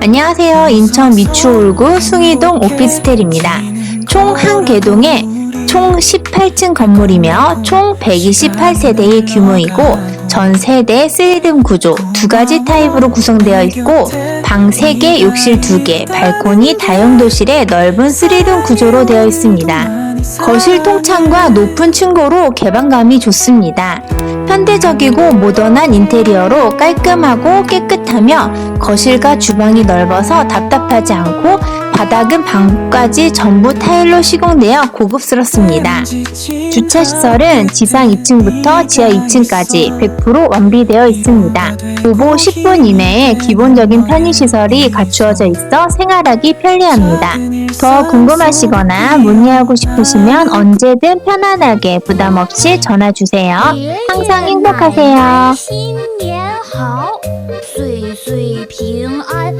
안녕하세요. 인천 미추홀구 숭이동 오피스텔입니다. 총 한 개동에 총 18층 건물이며 총 128세대의 규모이고 전 세대 3룸 구조 두 가지 타입으로 구성되어 있고 방 3개, 욕실 2개, 발코니 다용도실의 넓은 3룸 구조로 되어 있습니다. 거실 통창과 높은 층고로 개방감이 좋습니다. 현대적이고 모던한 인테리어로 깔끔하고 깨끗하며 거실과 주방이 넓어서 답답하지 않고 바닥은 방까지 전부 타일로 시공되어 고급스럽습니다. 주차 시설은 지상 2층부터 지하 2층까지 100% 완비되어 있습니다. 도보 10분 이내에 기본적인 편의시설이 갖추어져 있어 생활하기 편리합니다. 더 궁금하시거나 문의하고 싶으시면 언제든 편안하게 부담 없이 전화 주세요. 항상 행복하세요. 新年好，岁岁平安，